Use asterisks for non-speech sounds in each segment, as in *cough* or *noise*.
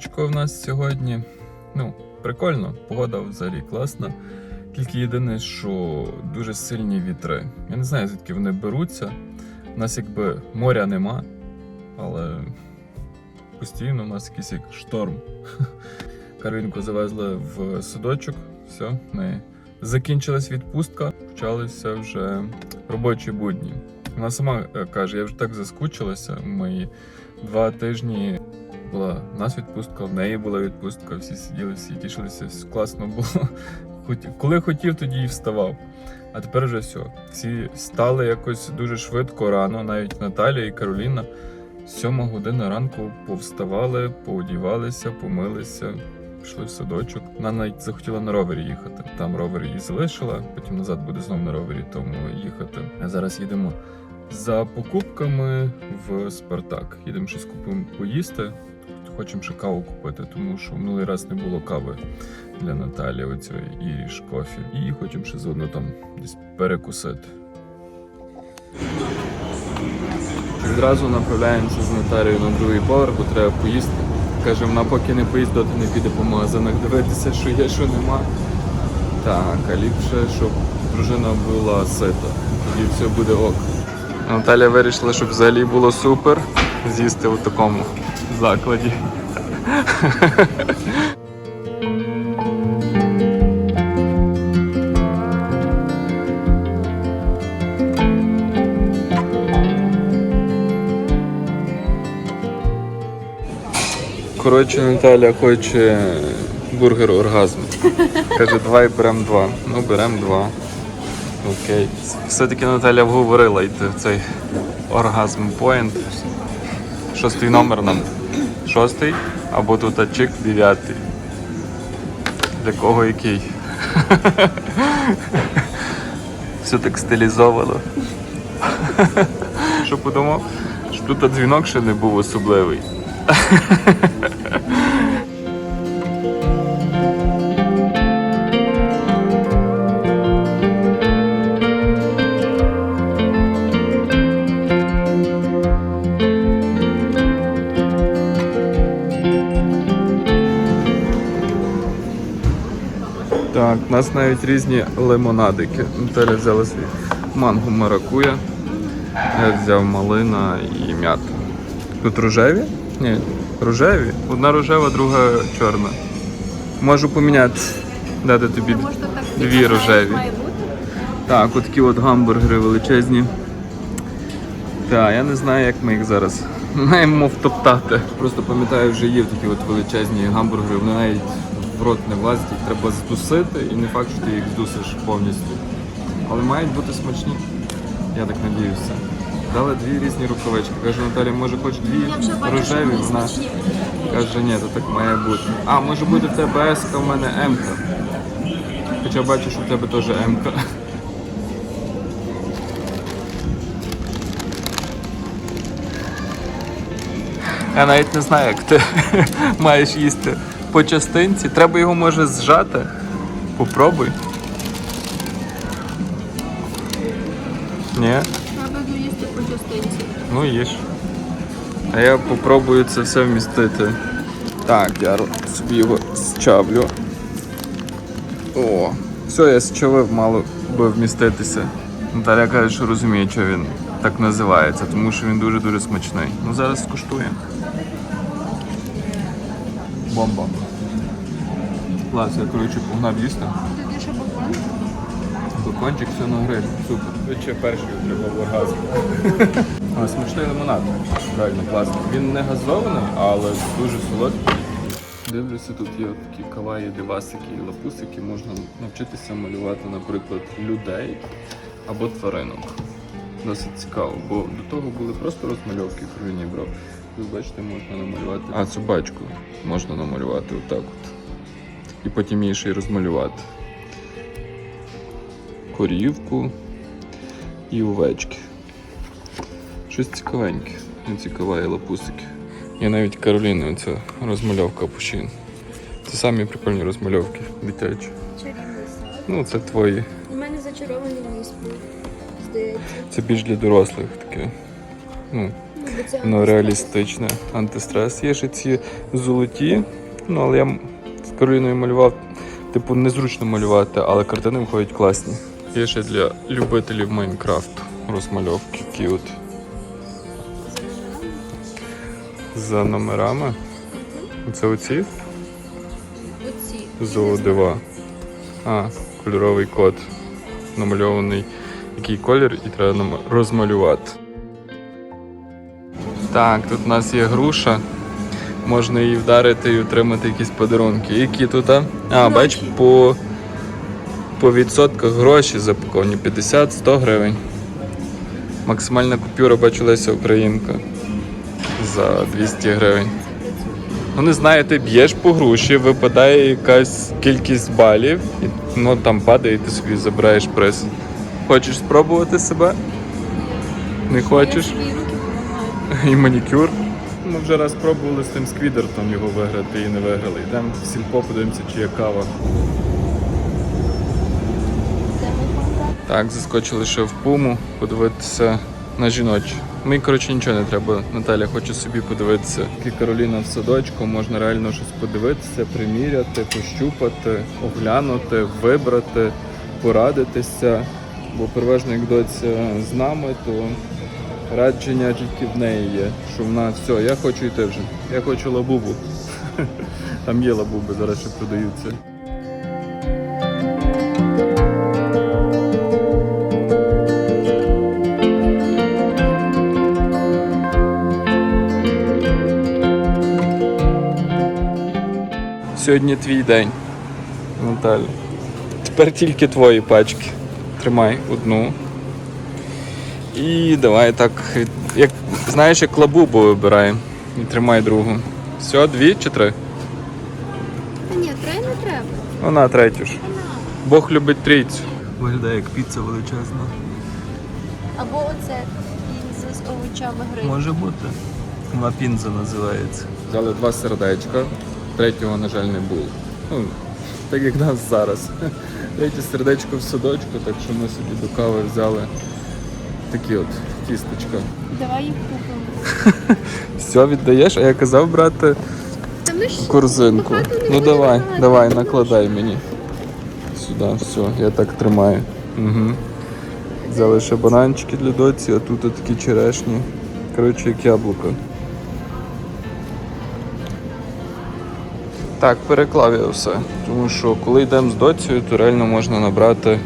сонечко в нас сьогодні. Ну, прикольно, погода взагалі класна. Тільки єдине, що дуже сильні вітри. Я не знаю, звідки вони беруться. У нас якби моря нема, але постійно у нас якийсь як шторм. *laughs* Каролінку завезли в садочок, все, неї закінчилась відпустка, почалися вже робочі будні. Вона сама е, каже, я вже так заскучилася. Ми два тижні була в нас відпустка, в неї була відпустка, всі сиділи, всі тішилися, класно було. *laughs* Коли хотів, тоді і вставав. А тепер вже все. Всі стали якось дуже швидко, рано, навіть Наталія і Кароліна. Сьома година ранку повставали, поодівалися, помилися, пішли в садочок. Вона навіть захотіла на ровері їхати. Там ровер її залишила, потім назад буде знову на ровері, тому їхати. А зараз їдемо за покупками в Спартак. Їдемо щось купимо поїсти. Хочемо ще каву купити, тому що минулий раз не було кави для Наталі, оцієї Іріш кофі. І хочемо ще заодно там десь перекусити. Відразу направляємося з Наталією на другий поверх, бо треба поїсти. Каже, вона поки не поїсть, доти не піде по магазинах дивитися, що є, що нема. Так, а ліпше, щоб дружина була сита. Тоді все буде ок. Наталя вирішила, щоб взагалі було супер з'їсти у такому закладі. Коротше, Наталя хоче бургер оргазм. Каже, давай беремо два. Ну, беремо два. Окей. Все-таки Наталя вговорила йти в цей оргазм поінт. Шостий номер нам. Шостий, або тут ачик дев'ятий. Для кого який? *laughs* Все так стилізовано. Що подумав? Що тут дзвінок ще не був особливий. *laughs* у нас навіть різні лимонадики. Наталя взяла свій манго маракуя. Я взяв малина і м'ята. Тут рожеві? Ні, рожеві. Одна рожева, друга чорна. Можу поміняти. Дати тобі дві рожеві. Так, от такі от гамбургери величезні. Так, я не знаю, як ми їх зараз *laughs* маємо втоптати. Просто пам'ятаю, вже їв такі от величезні гамбургери, вони навіть в рот не влазять, їх треба здусити і не факт, що ти їх здусиш повністю. Але мають бути смачні. Я так надіюся. Дали дві різні рукавички. Каже Наталя, може хоч дві рожеві, вона смачні. каже, ні, то так має бути. А, може бути в тебе С, в мене М. Хоча бачу, що в тебе теж М. Я навіть не знаю, як ти *laughs* маєш їсти по частинці. Треба його може зжати. Попробуй. Ні? Треба доїсти по частинці. Ну їж. А я попробую це все вмістити. Так, я собі його зчавлю. О, все, я зчавив, мало би вміститися. Наталя каже, що розуміє, що він так називається, тому що він дуже-дуже смачний. Ну зараз скуштуємо. Бомба. Клас, я коротше погнав їсти. Тоді ще бокон. Бекончик все на гриль. Супер. Ще перший отримав оргазм. *laughs* Але смачний лимонад. Реально класний. Він не газований, але дуже солодкий. Дивлюся, тут є такі каваї, дивасики і лапусики. Можна навчитися малювати, наприклад, людей або тваринок. Досить цікаво, бо до того були просто розмальовки в кровіні брав. Тут бачите, можна намалювати. А собачку можна намалювати отак от. І потім її ще й розмалювати корівку і овечки. Щось цікавеньке. Не цікаває лапусики. Є навіть Кароліни оця розмальовка пушин. Це самі прикольні розмальовки дитячі. Ну, це твої. У мене зачарований ліс був, здається. Це більш для дорослих таке. Ну, Ну Воно реалістичне. Антистрес. Є ще ці золоті, ну але я з малював, типу, незручно малювати, але картини виходять класні. Є ще для любителів Майнкрафту розмальовки кіут. За номерами. Це оці Оці. золодива. А, кольоровий код. Намальований який колір і треба нам розмалювати. Так, тут у нас є груша. Можна її вдарити і отримати якісь подарунки. Які тут? А, а бач, по, по відсотках гроші запаковані 50-100 гривень. Максимальна купюра, бачу Леся Українка за 200 гривень. Ну, не знаю, ти б'єш по груші, випадає якась кількість балів, і ну там падає, і ти собі забираєш приз. Хочеш спробувати себе? Не хочеш? І манікюр. Ми вже раз пробували з тим сквідертом його виграти і не виграли. Йдемо в сільпо, подивимося, чи є кава. Так, заскочили ще в пуму, подивитися на жіночі. Мені, коротше, нічого не треба. Наталя хоче собі подивитися. Як Кароліна в садочку, можна реально щось подивитися, приміряти, пощупати, оглянути, вибрати, порадитися. Бо переважно, як доця з нами, то радження тільки в неї є. Що вона все, я хочу йти вже. Я хочу лабубу. *laughs* Там є лабуби, зараз ще продаються. Сьогодні твій день, Наталя. Тепер тільки твої пачки. Тримай одну. І давай так, як знаєш, як лабубу вибираємо. І тримай другу. Все, дві чи три? Та ні, три не треба. Вона третю ж. Вона. Бог любить трійцю. Виглядає як піца величезна. Або оце пінза з овочами гриль. Може бути. Вона пінза називається. Взяли два сердечка, третього, на жаль, не було. Ну, так як нас зараз. Третє сердечко в садочку, так що ми собі до кави взяли такі от тістечка. Давай їх купимо. *laughs* Все віддаєш, а я казав брати корзинку. Ну давай, давай, накладай мені. Сюди, все, я так тримаю. Угу. Взяли ще бананчики для доці, а тут такі черешні. Коротше, як яблуко. Так, переклав я все. Тому що коли йдемо з доцією, то реально можна набрати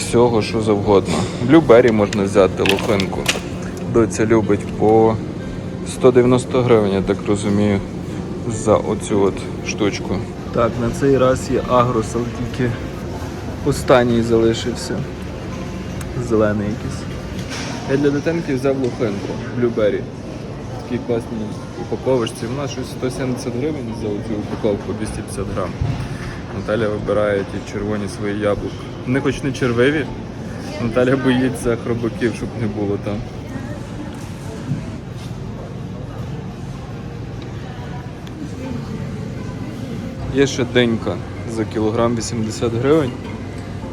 всього, що завгодно. Блюбері можна взяти лохинку. Доця любить по 190 гривень, я так розумію, за оцю от штучку. Так, на цей раз є агрос, але тільки останній залишився. Зелений якийсь. Я для дитинки взяв лохинку, блюбері. Такі класні упаковочці. Вона щось 170 гривень за цю упаковку 250 грам. Наталя вибирає ті червоні свої яблука. Вони хоч не червиві. Наталя боїться хробаків, щоб не було там. Є ще денька за кілограм 80 гривень.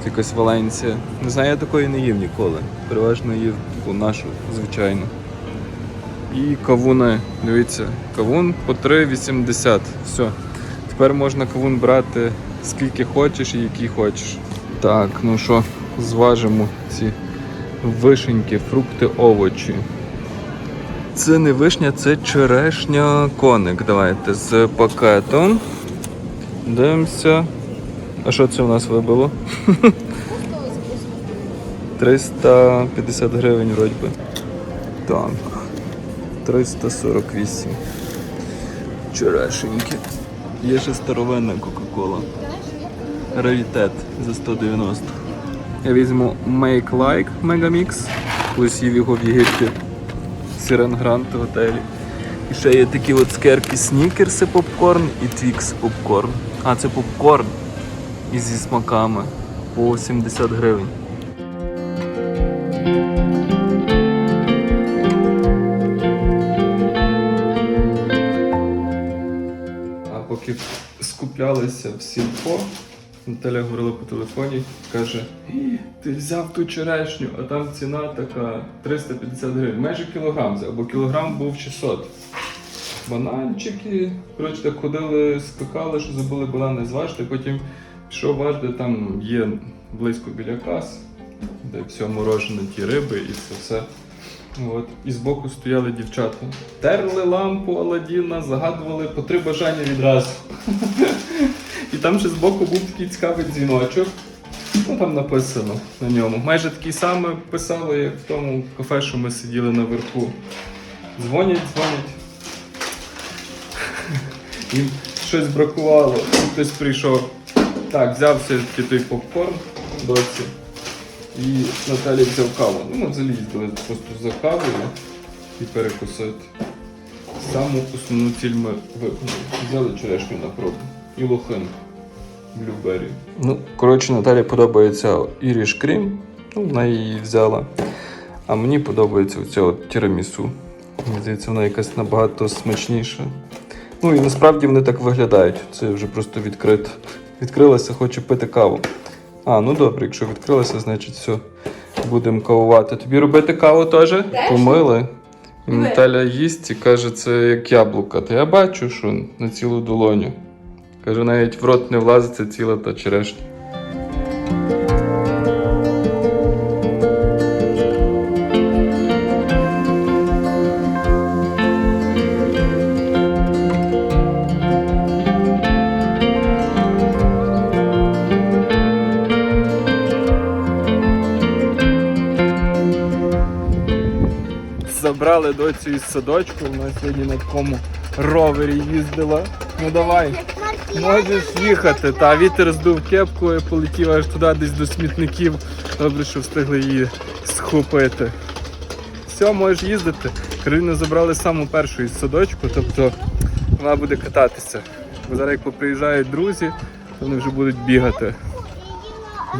Якась Валенція. Не знаю, я такої не їв ніколи. Переважно їв таку нашу, звичайну. І кавуни. Дивіться, кавун по 3,80. Все. Тепер можна кавун брати скільки хочеш і який хочеш. Так, ну що, зважимо ці вишеньки, фрукти, овочі. Це не вишня, це черешня коник. Давайте з пакетом. Дивимося. А що це у нас вибило? *laughs* 350 гривень вроді би. Так. 348. Черешеньки. Є ще старовинна Кока-Кола. Раритет за 190. Я візьму Make Like Megamix. Їв його в Єгипті. Сірен Грант готелі. І ще є такі от скерки снікерси попкорн і твікс попкорн. А, це попкорн. І зі смаками. По 70 гривень. А поки скуплялися в сільпо, Наталя говорила по телефоні, каже: ти взяв ту черешню, а там ціна така 350 гривень. Майже кілограм взяв, бо кілограм був 600. Бананчики. Коротше, так ходили, скакали, що забули банани зважити. Потім пішов важити, там є близько біля кас, де все морожене, ті риби і це все. От. І збоку стояли дівчата. Терли лампу Аладдіна, загадували по три бажання відразу. І там ще збоку був такий цікавий дзвіночок. Ну там написано на ньому. Майже такий самий писало, як в тому кафе, що ми сиділи наверху. Дзвонять, дзвонять. *laughs* Їм щось бракувало. Хтось прийшов. Так, взяв все-таки той попкорн доці. І Наталі взяв каву. Ну, ми взагалі їздили просто за кавою і перекусити. Саму основну ціль ми виконали. Взяли черешню на пробу. І лохинку. Блюбері. Ну, коротше, Наталі подобається Іріш Крім. Ну, вона її взяла. А мені подобається оця от тірамісу. Мені здається, вона якась набагато смачніша. Ну і насправді вони так виглядають. Це вже просто відкрито. Відкрилася, хочу пити каву. А, ну добре, якщо відкрилася, значить все. Будемо кавувати. Тобі робити каву теж? Помили. І Наталя їсть і каже, це як яблука. Та я бачу, що на цілу долоню. Каже, навіть в рот не влазить це ціла та черешня. Забрали доцю із садочку, вона сьогодні на такому ровері їздила. Ну давай. Можеш їхати, та вітер здув кепку і полетів аж туди десь до смітників. Добре, що встигли її схопити. Все, можеш їздити. Кароліну забрали саму першу із садочку, тобто вона буде кататися. Бо зараз як поприїжджають друзі, то вони вже будуть бігати.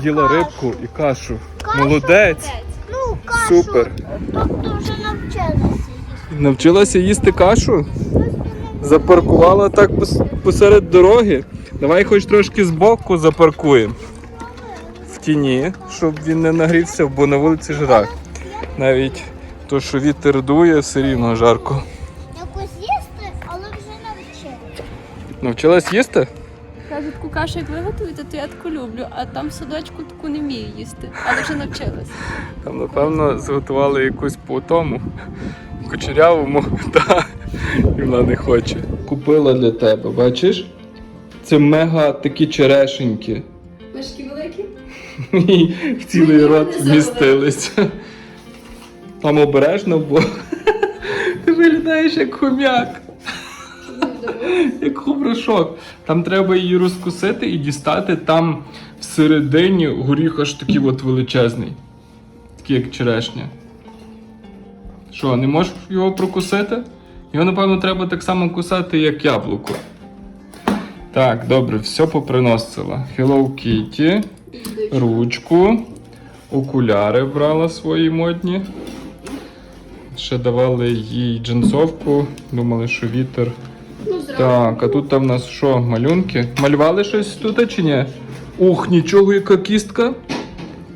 Їла рибку і кашу. Молодець! Ну, кашу. Супер! Тобто вже навчилася. Навчилася їсти кашу? Запаркувала так посеред дороги. Давай хоч трошки збоку запаркуємо. В тіні, щоб він не нагрівся, бо на вулиці жара. Навіть то, що вітер дує, все рівно жарко. Якось їсти, але вже навчилась. Навчилась їсти? Кажуть, таку кашу як виготовити, то я таку люблю, а там в садочку таку не вмію їсти, але вже навчилась. Там, напевно, зготували якусь по тому кучерявому, *laughs* та і вона не хоче. Купила для тебе, бачиш? Це мега такі черешеньки. Мишки великі? І в цілий Мені рот вони вмістилися. Там обережно, бо *laughs* ти виглядаєш як хомяк, як хуброшок. Там треба її розкусити і дістати там всередині горіх аж такий от величезний. Такий як черешня. Що, не можеш його прокусити? Його, напевно, треба так само кусати, як яблуко. Так, добре, все поприносила. Hello Kitty ручку, окуляри брала свої модні. Ще давали їй джинсовку, думали, що вітер. Так, а тут там в нас що, малюнки? Малювали щось тут чи ні? Ух, нічого, яка кістка.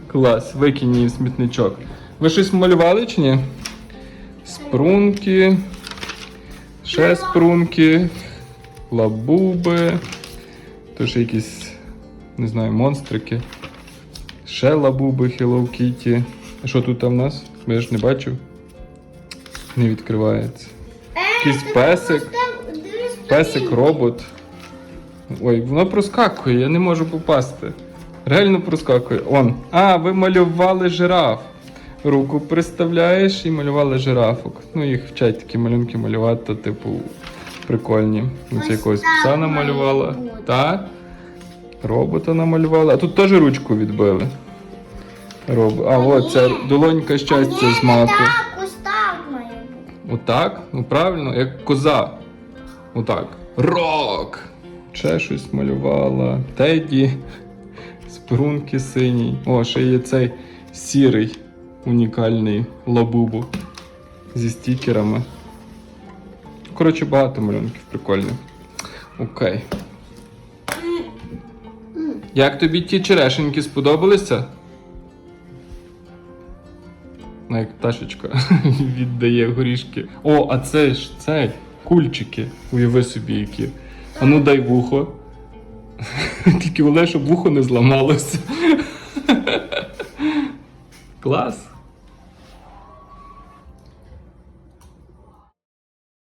Клас, викинь її смітничок. Ви щось малювали чи ні? Спрунки. Ще спрунки. Лабуби. Тож якісь, не знаю, монстрики. Ще лабуби Hello Kitty. А що тут там в нас? Я ж не бачив. Не відкривається. Якийсь песик. Песик, робот. Ой, воно проскакує, я не можу попасти. Реально проскакує. Он. А, ви малювали жираф. Руку приставляєш і малювали жирафок. Ну, їх вчать такі малюнки малювати, то, типу, прикольні. Ось Ось якогось пса намалювала. Так. Робота намалювала. А тут теж ручку відбили. Роб... А, от ця долонька щастя з бути. Отак? Ну правильно, як коза. Отак. Рок! Ще щось малювала. Теді. Спрунки синій. О, ще є цей сірий унікальний лабубу зі стікерами. Коротше, багато малюнків прикольних. Окей. Як тобі ті черешеньки сподобалися? Ну, як пташечка *laughs* віддає горішки. О, а це ж цей кульчики. Уяви собі які. А ну дай вухо. *laughs* Тільки оле, щоб вухо не зламалося. *laughs* Клас.